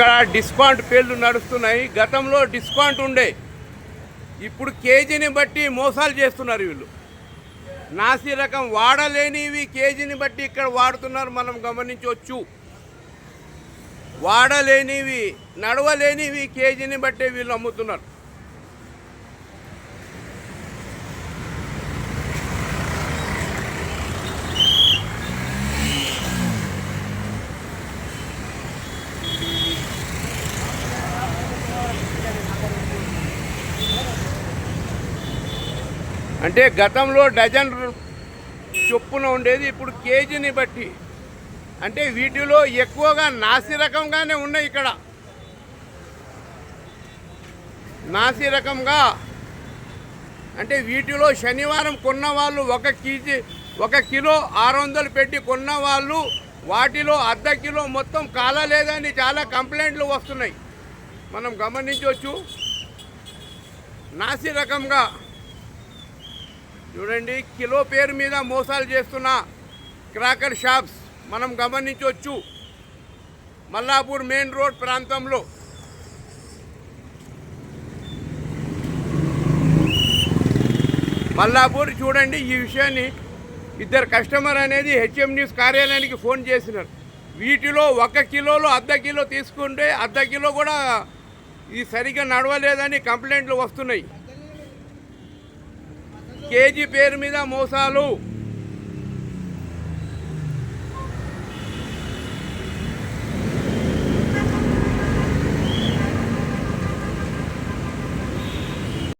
ఇక్కడ డిస్కౌంట్ పేర్లు నడుస్తున్నాయి. గతంలో డిస్కౌంట్ ఉండే. ఇప్పుడు కేజీని బట్టి మోసాలు చేస్తున్నారు వీళ్ళు. నాసి రకం వాడలేనివి కేజీని బట్టి ఇక్కడ వాడుతున్నారు మనం గమనించవచ్చు. వాడలేనివి నడవలేనివి కేజీని బట్టే వీళ్ళు అమ్ముతున్నారు. అంటే గతంలో డజన్ చొప్పున ఉండేది ఇప్పుడు కేజీని బట్టి. అంటే వీటిలో ఎక్కువగా నాసి రకంగానే ఉన్నాయి ఇక్కడ. నాసి రకంగా అంటే వీటిలో శనివారం కొన్న వాళ్ళు ఒక కేజీ ఒక కిలో ఆరు వందలు పెట్టి కొన్న వాళ్ళు వాటిలో అర్ధ కిలో మొత్తం కాలలేదని చాలా కంప్లైంట్లు వస్తున్నాయి. మనం గమనించవచ్చు. నాసి రకంగా చూడండి కిలో పేరు మీద మోసాలు చేస్తున్న క్రాకర్ షాప్స్ మనం గమనించవచ్చు. మల్లాపూర్ మెయిన్ రోడ్ ప్రాంతంలో. మల్లాపూర్ చూడండి ఈ విషయాన్ని ఇద్దరు కస్టమర్ అనేది హెచ్ఎం న్యూస్ కార్యాలయానికి ఫోన్ చేసినారు. వీటిలో ఒక కిలోలో అర్ధ కిలో తీసుకుంటే అర్ధ కిలో కూడా ఇది సరిగ్గా నడవలేదని కంప్లైంట్లు వస్తున్నాయి. కేజీ పేరు మీద మోసాలు.